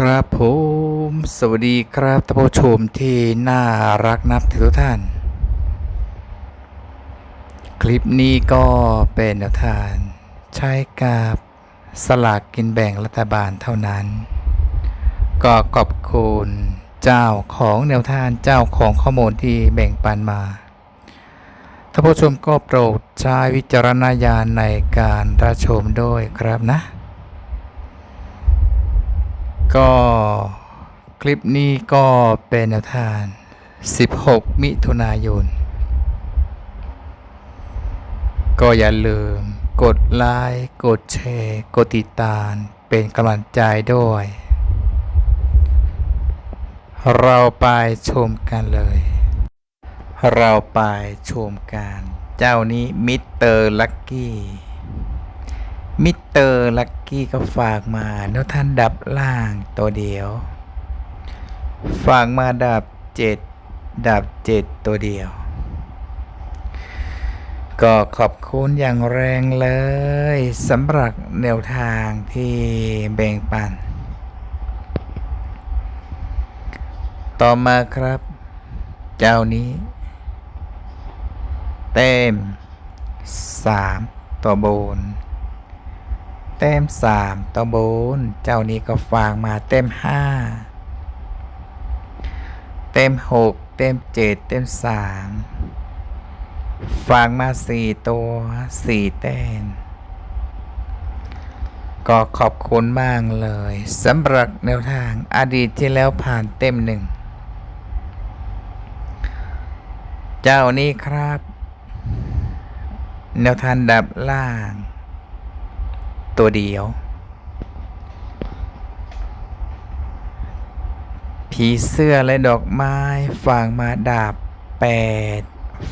ครับผมสวัสดีครับท่านผู้ชมที่น่ารักนับถือทุกท่าน คลิปนี้ก็เป็นแนวทางใช้กับสลากกินแบ่งรัฐบาลเท่านั้น ก็ขอบคุณเจ้าของแนวทางเจ้าของข้อมูลที่แบ่งปันมาท่านผู้ชมก็โปรดใช้วิจารณญาณในการรับชมด้วยครับนะ ก็คลิปนี้ก็เป็นแนวทาง16 มิถุนายน ก็อย่าลืมกดไลค์ กดแชร์ กดติดตาม เป็นกำลังใจด้วย เราไปชมกันเลย เราไปชมกัน เจ้านี้มิสเตอร์ลักกี้ มิสเตอร์ลักกี้ก็ฝากมาแล้วท่านดับล่างตัวเดียว ฝากมาดับเจ็ดดับเจ็ดตัวเดียว ก็ขอบคุณอย่างแรงเลยสำหรับแนวทางที่แบ่งปัน ต่อมาครับ เจ้านี้ เต็มสามตัวบน ต็มสามตัวบนเจ้านี้ก็ฝากมาเต็มห้าเต็มหกเต็มเจ็ดเต็มสามฝากมาสี่ตัวสี่แต้มก็ขอบคุณมากเลยสำหรับแนวทางอดีตที่แล้วผ่านเต็มหนึ่ง เจ้านี้ครับ แนวทางดับล่าง ตัวเดียว ผีเสื้อและดอกไม้ฝากมาดาบแปด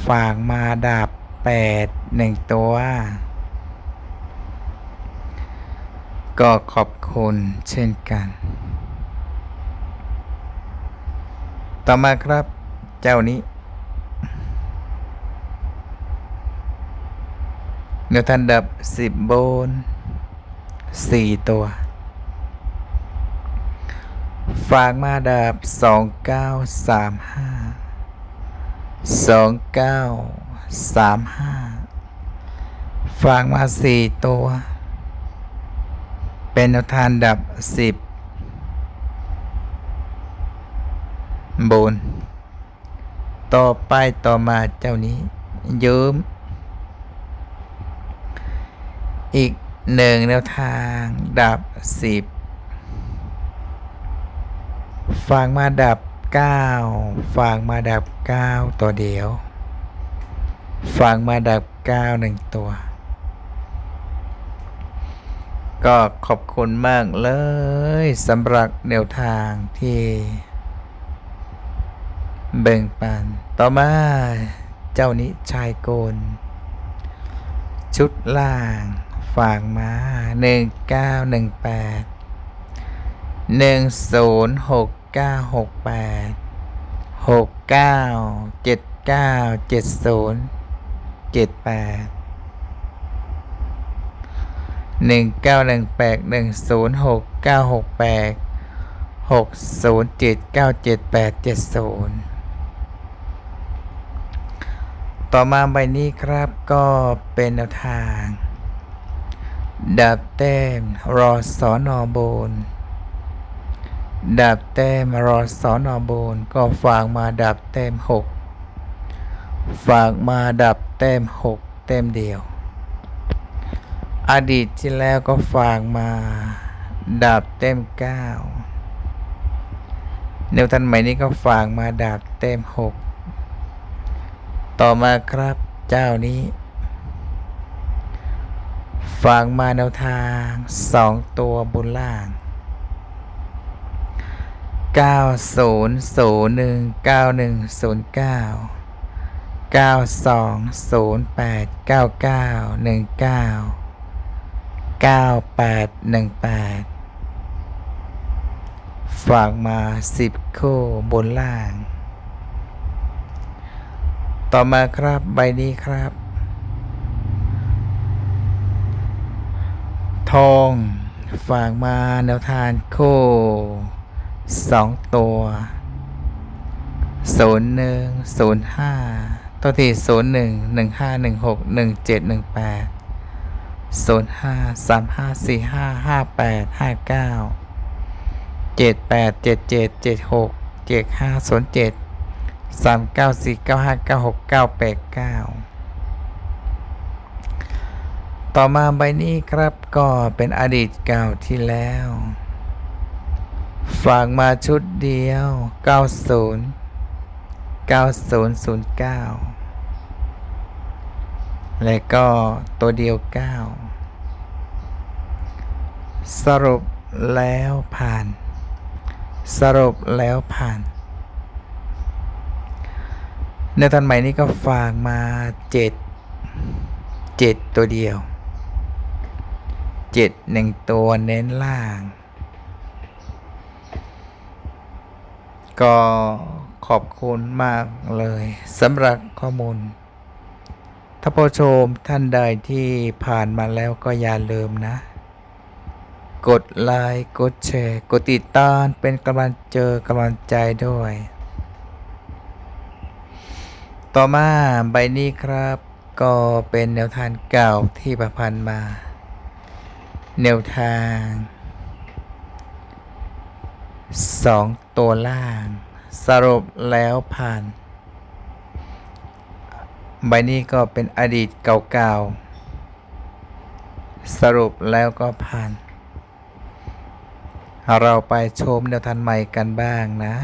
ฝากมาดาบแปดหนึ่งตัว ก็ขอบคุณเช่นกัน ต่อมาครับเจ้านี้เนื้อทันดับสิบโบน สี่ตัว ฝากมาดับสองเก้าสามห้าสองเก้าสามห้าฝากมาสี่ตัว เป็นแนวทานดับสิบบนต่อไปต่อมาเจ้านี้ยืมอีก หนึ่งแนวทางดับสิบฝากมาดับเก้าฝากมาดับเก้าตัวเดียวฝากมาดับเก้าหนึ่งตัว ก็ขอบคุณมากเลยสำหรับแนวทางที่แบ่งปัน ต่อมาเจ้านี้ชายโกน ชุดล่าง ฝากมาหนึ่งเก้าหนึ่งแปดหนึ่งศูนย์หกเก้าหกแปดหกเก้าเจ็ดเก้าเจ็ดศูนย์เจ็ดแปดหนึ่งเก้าหนึ่งแปดหนึ่งศูนย์หกเก้าหกแปดหกศูนย์เจ็ดเก้าเจ็ดแปดเจ็ดศูนย์ต่อมาใบนี้ครับก็เป็นแนวทาง ดับแต้มรอสอนอบนดับแต้มรอสอนอบนก็ฝากมาดับแต้มหกฝากมาดับแต้มหกแต้มเดียว อดีตที่แล้วก็ฝากมาดับแต้มเก้าแนวทันใหม่นี้ก็ฝากมาดับแต้มหกต่อมาครับเจ้านี้ ฝากมาแนวทางสองตัวบนล่าง 9001 9109 9208 9919 9818 ฝากมา 10 คู่บนล่าง ต่อมาครับใบนี้ครับ ทอง ฝากมาแนวทางคู่สองตัวศูนย์หนึ่งศูนย์ห้าตัวที่ศูนย์หนึ่งหนึ่งห้าหนึ่งหกหนึ่งเจ็ดหนึ่งแปดศูนย์ห้าสามห้าสี่ห้าห้าแปดห้าเก้าเจ็ดแปดเจ็ดเจ็ดเจ็ดหกเจ็ดห้าศูนย์เจ็ดสามเก้าสี่เก้าห้าเก้าหกเก้าแปดเก้า ต่อมาใบนี้ครับก็เป็นอดีตเก่าที่แล้ว ฝากมาชุดเดียว 90 9009 และก็ตัวเดียว 9 สรุปแล้วผ่าน สรุปแล้วผ่าน ในทันใหม่นี้ก็ฝากมา 7 7 ตัวเดียว เจ็ดหนึ่งตัวเน้นล่าง ก็ขอบคุณมากเลยสำหรับข้อมูลถ้าผู้ชมท่านใดที่ผ่านมาแล้วก็อย่าลืมนะ กดไลค์กดแชร์กดติดตามเป็นกำลังเจอกำลังใจด้วย ต่อมาใบนี้ครับ ก็เป็นแนวทางเก่าที่ประพันธ์มา แนวทางสองตัวล่าง สรุปแล้วผ่าน ใบนี้ก็เป็นอดีตเก่าๆ สรุปแล้วก็ผ่าน เราไปชมแนวทางใหม่กันบ้างนะ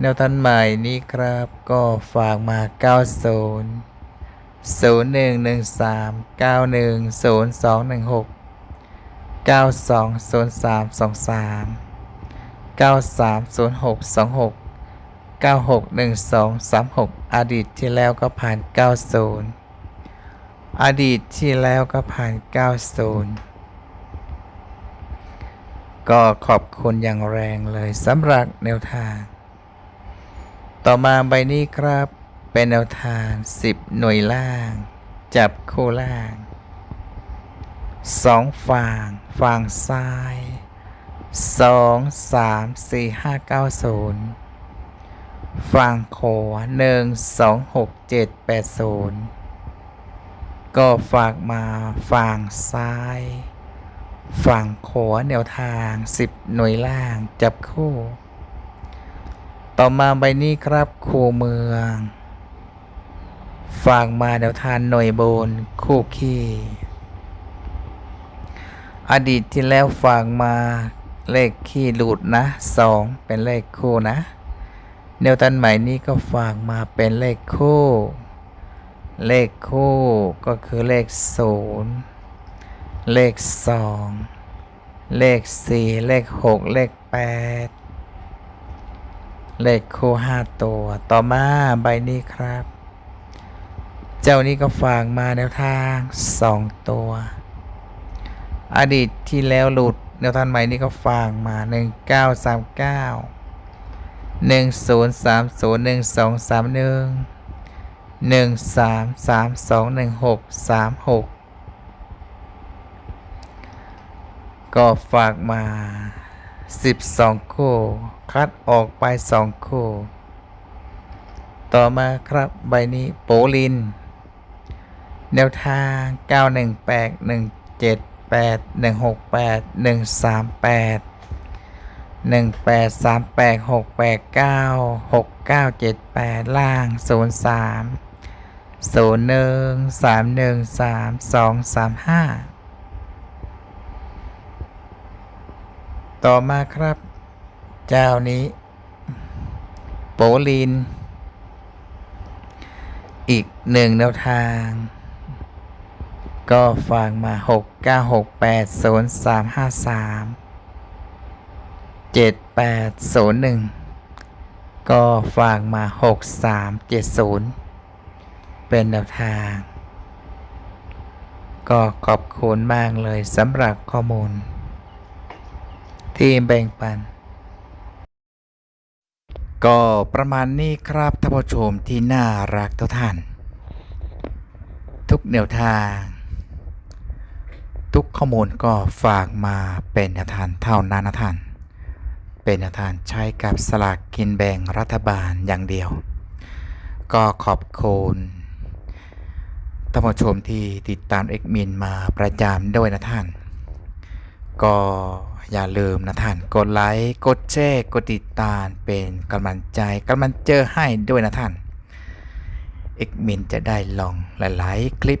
แนวทางใหม่นี้ครับก็ฝากมา 90 ศูนย์หนึ่งหนึ่งสามเก้าหนึ่งศูนย์สองหนึ่งหกเก้าสองศูนย์สามสองสามเก้าสามศูนย์หกสองหกเก้าหกหนึ่งสองสามหกอดีตที่แล้วก็ผ่านเก้าศูนย์อดีตที่แล้วก็ผ่านเก้าศูนย์ก็ขอบคุณอย่างแรงเลยสำหรับแนวทาง ต่อมาใบนี้ครับ เป็นแนวทาง 10 หน่วยล่าง จับคู่ล่างสองฝั่งฝั่งซ้าย2 3 4 5 9 0ฝั่งขวา1 2 6 7 8 0ก็ฝากมาฝั่งซ้าย ฝั่งขวาแนวทาง10หน่วยล่างจับคู่ ต่อมาใบนี้ครับคู่เมือง ฝากมาแนวทานหน่วยโบนคู่ขี้อดีตที่แล้วฝากมาเลขขี้หลุดนะสองเป็นเลขคู่นะแนวตันใหม่นี้ก็ฝากมาเป็นเลขคู่ เลขคู่ก็คือเลขศูนย์เลขสองเลขสี่เลขหกเลขแปดเลขคู่ห้าตัว ต่อมาใบนี้ครับ เจ้านี้ก็ฝากมาแนวทางสองตัว อดีตที่แล้วหลุดแนวทางใหม่นี้ก็ฝากมาหนึ่งเก้าสามเก้าหนึ่งศูนย์สามศูนย์หนึ่งสองสามหนึ่งหนึ่งสามสามสองหนึ่งหกสามหกก็ฝากมาสิบสองคู่คัดออกไปสองคู่ ต่อมาครับใบนี้โปลิน แนวทาง 918 178 168 138 1838 689 6978 ล่าง 03 01 313 235 ต่อมาครับ เจ้านี้ โปลินอีกหนึ่งแนวทาง ก็ฝากมา 6 9 6 8 0 3 5 3 7 8 0 1 ก็ฝากมา 6 3 7 0 เป็นแนวทาง ก็ขอบคุณมากเลยสำหรับข้อมูล ที่แบ่งปัน ก็ประมาณนี้ครับท่านผู้ชมที่น่ารักทุกท่าน ทุกแนวทาง ทุกข้อมูลก็ฝากมาเป็นแนวทางเท่านั้นนะท่าน เป็นแนวทางใช้กับสลากกินแบ่งรัฐบาลอย่างเดียว ก็ขอบคุณท่านผู้ชมที่ติดตามเอกมินมาประจำด้วยนะท่าน ก็อย่าลืมนะท่าน กดไลค์ กดแชร์ กดติดตามเป็นกำลังใจกำลังเจอให้ด้วยนะท่านเอกมินจะได้ลองหลาย ๆ คลิป